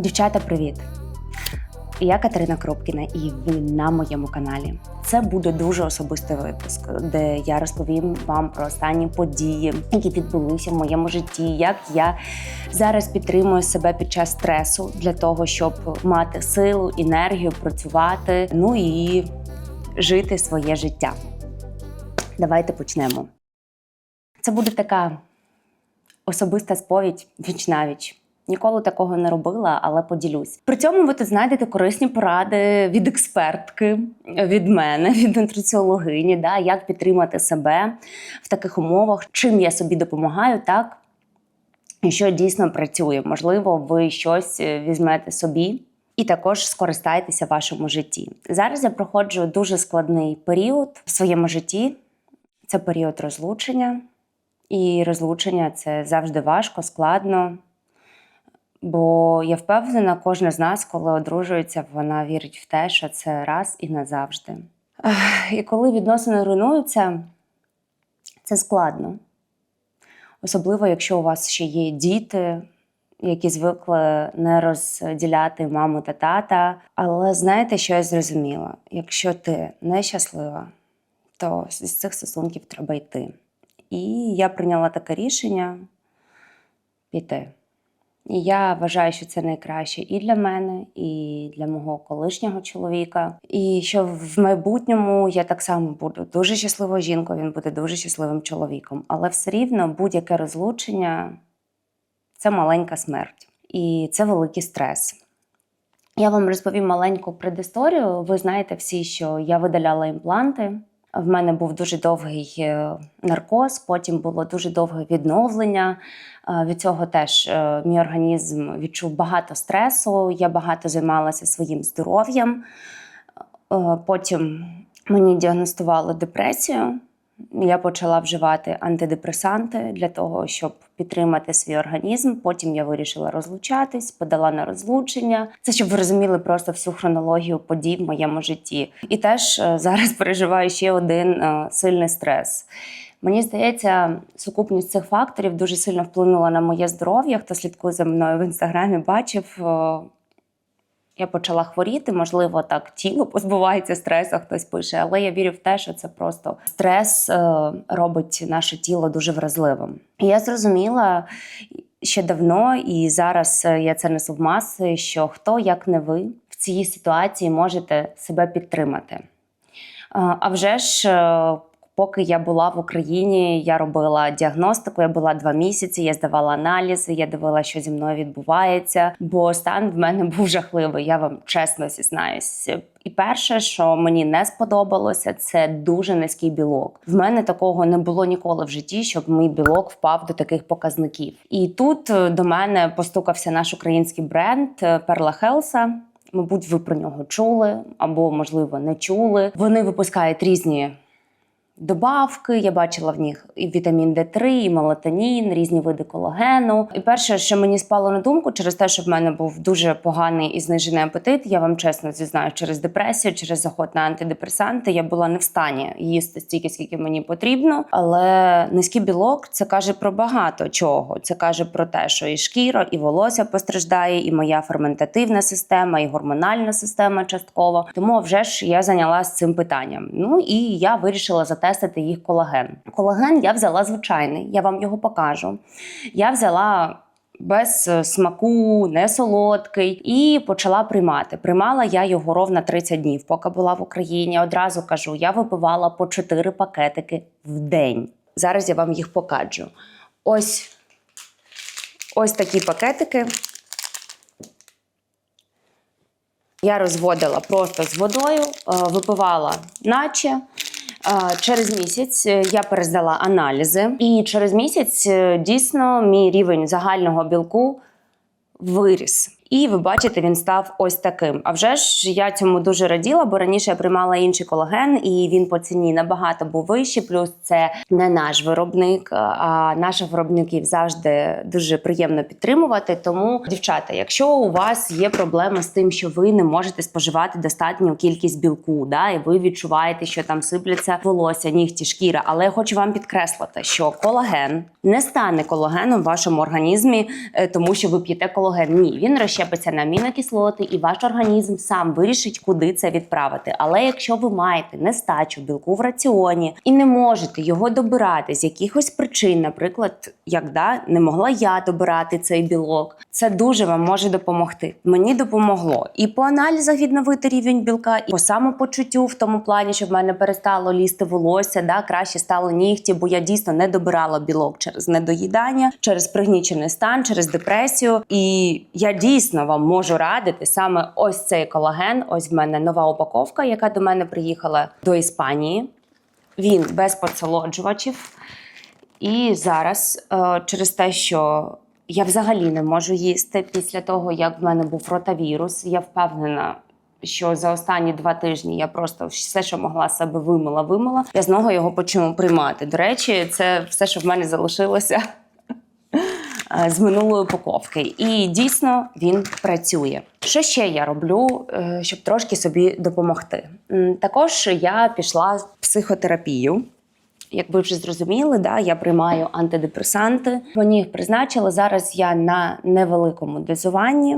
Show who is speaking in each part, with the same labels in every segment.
Speaker 1: Дівчата, привіт! Я Катерина Кропкіна, і ви на моєму каналі. Це буде дуже особистий випуск, де я розповім вам про останні події, які відбулися в моєму житті, як я зараз підтримую себе під час стресу для того, щоб мати силу, енергію, працювати, ну і жити своє життя. Давайте почнемо. Це буде така особиста сповідь віч навіч. Ніколи такого не робила, але поділюсь. При цьому ви тут знайдете корисні поради від експертки, від мене, від нутриціологині, да, як підтримати себе в таких умовах, чим я собі допомагаю, так і що дійсно працює. Можливо, ви щось е, візьмете собі. І також скористайтеся в вашому житті. Зараз я проходжу дуже складний період в своєму житті. Це період розлучення, і розлучення це завжди важко, складно. Бо я впевнена, кожна з нас, коли одружується, вона вірить в те, що це раз і назавжди. І коли відносини руйнуються, це складно. Особливо, якщо у вас ще є діти, які звикли не розділяти маму та тата. Але знаєте, що я зрозуміла? Якщо ти нещаслива, то з цих стосунків треба йти. І я прийняла таке рішення піти. І я вважаю, що це найкраще і для мене, і для мого колишнього чоловіка. І що в майбутньому я так само буду дуже щасливою жінкою, він буде дуже щасливим чоловіком. Але все рівно будь-яке розлучення це маленька смерть, і це великий стрес. Я вам розповім маленьку предісторію. Ви знаєте всі, що я видаляла імпланти. В мене був дуже довгий е, наркоз, потім було дуже довге відновлення. Е, Від цього теж е, мій організм відчув багато стресу. Я багато займалася своїм здоров'ям. Потім мені діагностували депресію. Я почала вживати антидепресанти для того, щоб підтримати свій організм. Потім я вирішила розлучатись, подала на розлучення. Це щоб ви розуміли просто всю хронологію подій в моєму житті. І теж е, зараз переживаю ще один е, сильний стрес. Мені здається, сукупність цих факторів дуже сильно вплинула на моє здоров'я. Хто слідкує за мною в інстаграмі, бачив. Я почала хворіти, можливо, так тіло позбувається стресу, хтось пише, але я вірю в те, що це просто стрес е, робить наше тіло дуже вразливим. І я зрозуміла ще давно, і зараз е, я це несу в маси, що хто, як не ви, в цій ситуації можете себе підтримати. Е, А вже ж, поки я була в Україні, я робила діагностику. Я була два місяці. Я здавала аналізи, я дивила, що зі мною відбувається. Бо стан в мене був жахливий. Я вам чесно зізнаюсь. І перше, що мені не сподобалося, це дуже низький білок. В мене такого не було ніколи в житті, щоб мій білок впав до таких показників. І тут е, до мене постукався наш український бренд Перла Хелса. Мабуть, ви про нього чули або, можливо, не чули. Вони випускають різні добавки. Я бачила в них і вітамін Д3, і мелатонін, різні види колагену. І перше, що мені спало на думку, через те, що в мене був дуже поганий і знижений апетит, я вам чесно зізнаю, через депресію, через заход на антидепресанти, я була не в стані їсти стільки, скільки мені потрібно. Але низький білок це каже про багато чого. Це каже про те, що і шкіра, і волосся постраждає, і моя ферментативна система, і гормональна система частково. Тому вже ж я зайнялася цим питанням. Ну і я вирішила затестити їх колаген. Колаген я взяла звичайний, я вам його покажу. Я взяла. Без е, смаку, не солодкий, і почала приймати. Приймала я його ровно 30 днів, поки була в Україні. Одразу кажу, я випивала по 4 пакетики в день. Зараз я вам їх покажу. Ось, ось такі пакетики. Я розводила просто з водою, е, випивала наче. Через місяць е, я перездала аналізи, і через місяць е, дійсно мій рівень загального білку виріс. І ви бачите, він став ось таким. А вже ж я цьому дуже раділа, бо раніше я приймала інший колаген, і він по ціні набагато був вищий. Плюс це не наш виробник, а наших виробників завжди дуже приємно підтримувати. Тому, дівчата, якщо у вас є проблема з тим, що ви не можете споживати достатню кількість білку, да, і ви відчуваєте, що там сипляться волосся, нігті, шкіра. Але я хочу вам підкреслити, що колаген не стане колагеном в вашому організмі, е, тому що ви п'єте колаген. Ні, він розщепиться розщепиться на амінокислоти, і ваш організм сам вирішить, куди це відправити. Але якщо ви маєте нестачу білку в раціоні і не можете його добирати з якихось причин, наприклад, як да, не могла я добирати цей білок, це дуже вам може допомогти. Мені допомогло і по аналізах відновити рівень білка, і по самопочуттю в тому плані, що в мене перестало лізти волосся, да, краще стало нігті, бо я дійсно не добирала білок через недоїдання, через пригнічений стан, через депресію. І я дійсно вам можу радити саме ось цей колаген. Ось в мене нова упаковка, яка до мене приїхала до Іспанії. Він без подсолоджувачів. І зараз, е, через те, що я взагалі не можу їсти після того, як в мене був ротавірус, я впевнена. Що за останні два тижні я просто все, що могла себе вимила, вимила. Я знову його почну приймати. До речі, це все, що в мене залишилося з минулої упаковки. І дійсно він працює. Що ще я роблю, е, щоб трошки собі допомогти? Також я пішла в психотерапію. Як ви вже зрозуміли, да, я приймаю антидепресанти. Мені їх призначили. Зараз я на невеликому дозуванні.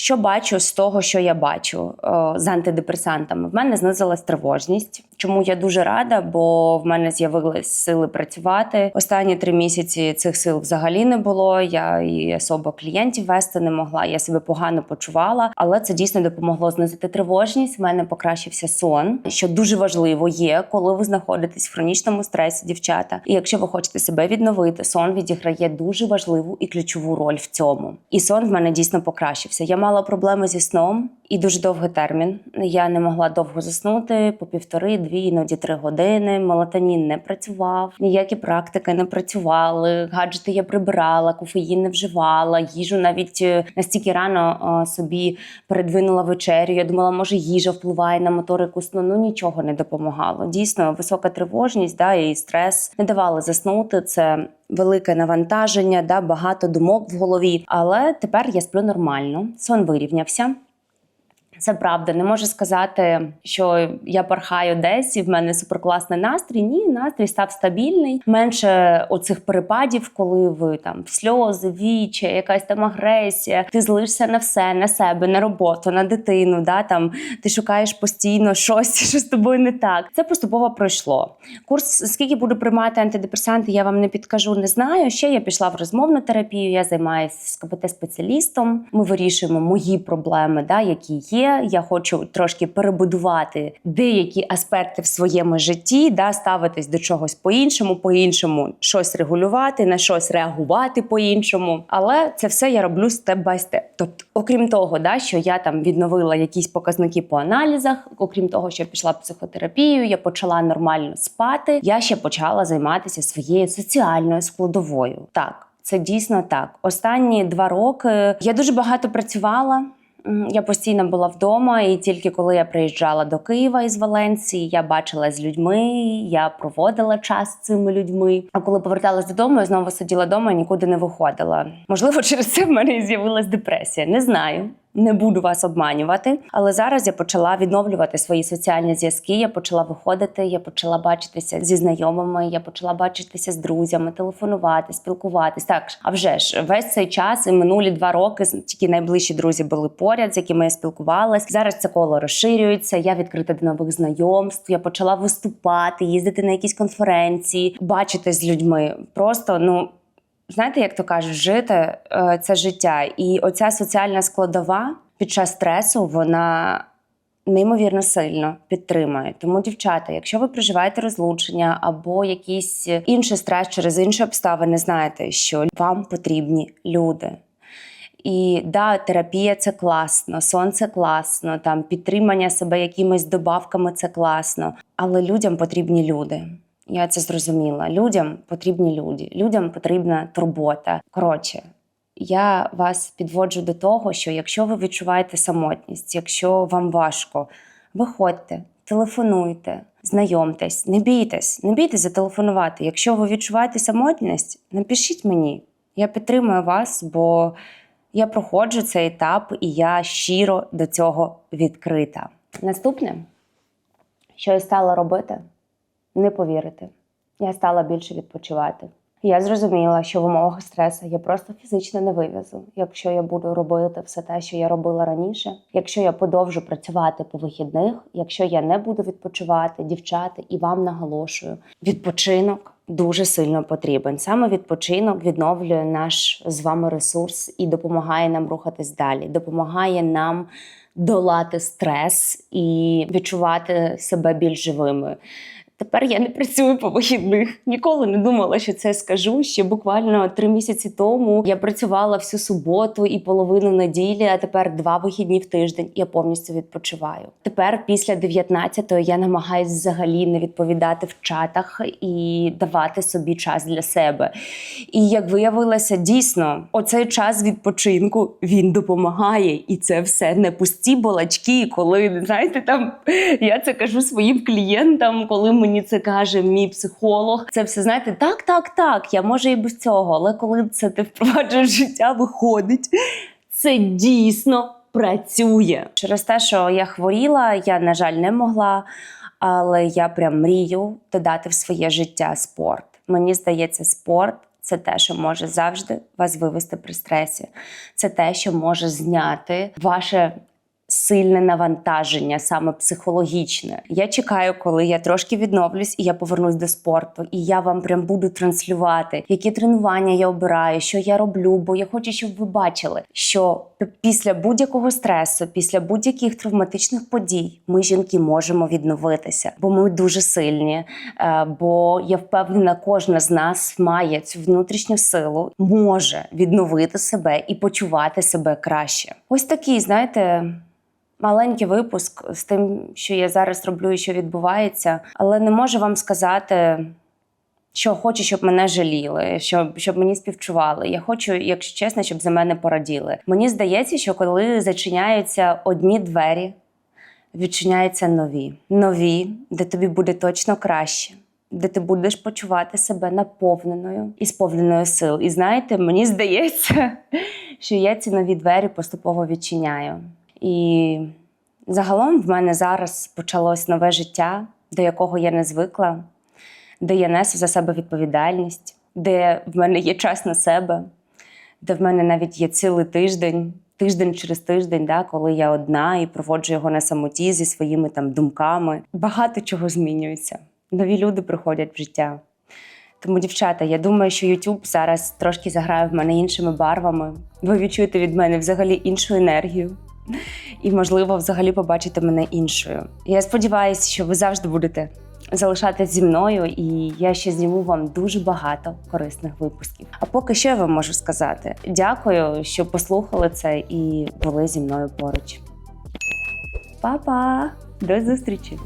Speaker 1: Що бачу з того, що я бачу о, з антидепресантами? В мене знизилась тривожність. Чому я дуже рада, бо в мене з'явились сили працювати. Останні три місяці цих сил взагалі не було. Я і особо клієнтів вести не могла. Я себе погано почувала, але це дійсно допомогло знизити тривожність. В мене покращився сон, що дуже важливо є, коли ви знаходитесь в хронічному стресі, дівчата. І якщо ви хочете себе відновити, сон відіграє дуже важливу і ключову роль в цьому. І сон в мене дійсно покращився. Я мала проблеми зі сном і дуже довгий термін. Я не могла довго заснути по півтори, дві, іноді три години. Мелатонін не працював, ніякі практики не працювали. Гаджети я прибирала, кофеїн не вживала, їжу навіть е, настільки рано е, собі передвинула вечерю. Я думала, може їжа впливає на моторику сну. Ну нічого не допомагало. Дійсно, висока тривожність да, і стрес не давали заснути. Це велике навантаження, да, багато думок в голові. Але тепер я сплю нормально, сон вирівнявся. Це правда, не можу сказати, що я пархаю десь і в мене суперкласний настрій. Ні, настрій став стабільний. Менше оцих перепадів, коли ви там сльози, віче, якась там агресія. Ти злишся на все, на себе, на роботу, на дитину. Да там ти шукаєш постійно щось, що з тобою не так. Це поступово пройшло. Курс, скільки буду приймати антидепресанти, я вам не підкажу, не знаю. Ще я пішла в розмовну терапію. Я займаюся з КПТ-спеціалістом. Ми вирішуємо мої проблеми, да, які є. Я хочу трошки перебудувати деякі аспекти в своєму житті, да, ставитись до чогось по-іншому, по-іншому щось регулювати, на щось реагувати по-іншому. Але це все я роблю степ бай степ. Тобто, окрім того, да, що я там відновила якісь показники по аналізах, окрім того, що я пішла психотерапію, я почала нормально спати. Я ще почала займатися своєю соціальною складовою. Так. Це дійсно так. Останні два роки я дуже багато працювала. Я постійно була вдома, і тільки коли я приїжджала до Києва із Валенції, я бачила з людьми, я проводила час з цими людьми. А коли поверталась додому, я знову сиділа вдома і нікуди не виходила. Можливо, через це в мене і з'явилась депресія. Не знаю. Не буду вас обманювати, але зараз я почала відновлювати свої соціальні зв'язки. Я почала виходити, я почала бачитися зі знайомими, я почала бачитися з друзями, телефонувати, спілкуватись. Так а вже ж весь цей час і минулі два роки тільки найближчі друзі були поряд, з якими я спілкувалась. Зараз це коло розширюється. Я відкрита до нових знайомств. Я почала виступати, їздити на якісь конференції, бачитись з людьми. Просто ну. Знаєте, як то кажуть, жити е, це життя. І оця соціальна складова під час стресу вона неймовірно сильно підтримує. Тому, дівчата, якщо ви проживаєте розлучення або якийсь інший стрес через інші обставини, знаєте, що вам потрібні люди. І да, терапія це класно, сон це класно, там підтримання себе якимись добавками це класно. Але людям потрібні люди. Я це зрозуміла. Людям потрібні люди, людям потрібна турбота. Коротше, я вас підводжу до того, що якщо ви відчуваєте самотність, якщо вам важко, виходьте, телефонуйте, знайомтесь, не бійтесь, не бійтесь зателефонувати. Якщо ви відчуваєте самотність, напишіть мені. Я підтримую вас, бо я проходжу цей етап і я щиро до цього відкрита. Наступне, що я стала робити, не повірите, я стала більше відпочивати. Я зрозуміла, що в умовах стресу я просто фізично не вивезу, якщо я буду робити все те, що я робила раніше. Якщо я подовжу працювати по вихідних, якщо я не буду відпочивати, дівчата, і вам наголошую, відпочинок дуже сильно потрібен. Саме відпочинок відновлює наш з вами ресурс і допомагає нам рухатись далі, допомагає нам долати стрес і відчувати себе більш живими. Тепер я не працюю по вихідних. Ніколи не думала, що це скажу. Ще буквально три місяці тому я працювала всю суботу і половину неділі, а тепер два вихідні в тиждень. Я повністю відпочиваю. Тепер, після 19-ї, я намагаюсь взагалі не відповідати в чатах і давати собі час для себе. І як виявилося, дійсно, оцей час відпочинку він допомагає, і це все не пусті балачки. Коли знаєте, там я це кажу своїм клієнтам, коли мені це каже мій психолог. Це все знаєте, так, так, так. Я може і без цього, але коли це ти впроваджуєш життя, виходить, це дійсно працює. Через те, що я хворіла, я на жаль не могла. Але я прям мрію додати в своє життя спорт. Мені здається, спорт це те, що може завжди вас вивести при стресі. Це те, що може зняти ваше сильне навантаження, саме психологічне. Я чекаю, коли я трошки відновлюсь і я повернусь до спорту. І я вам прям буду транслювати, які тренування я обираю, що я роблю. Бо я хочу, щоб ви бачили, що після будь-якого стресу, після будь-яких травматичних подій, ми жінки можемо відновитися, бо ми дуже сильні. Е, Бо я впевнена, кожна з нас має цю внутрішню силу, може відновити себе і почувати себе краще. Ось такий, знаєте. Маленький випуск з тим, що я зараз роблю і що відбувається, але не можу вам сказати, що хочу, щоб мене жаліли, щоб, щоб мені співчували. Я хочу, якщо чесно, щоб за мене пораділи. Мені здається, що коли зачиняються одні двері, відчиняються нові. Нові, де тобі буде точно краще. Де ти будеш почувати себе наповненою і сповненою сил. І знаєте, мені здається, що я ці нові двері поступово відчиняю. І загалом в мене зараз почалось нове життя, до якого я не звикла, де я несу за себе відповідальність, де в мене є час на себе, де в мене навіть є цілий тиждень, тиждень через тиждень, да, коли я одна і проводжу його на самоті зі своїми там думками. Багато чого змінюється. Нові люди приходять в життя. Тому, дівчата, я думаю, що YouTube зараз трошки заграє в мене іншими барвами. Ви відчуєте від мене взагалі іншу енергію. І, можливо, взагалі побачите мене іншою. Я сподіваюся, що ви завжди будете залишатись зі мною, і я ще зніму вам дуже багато корисних випусків. А поки що я вам можу сказати: дякую, що послухали це і були зі мною поруч. Па-па! До зустрічі!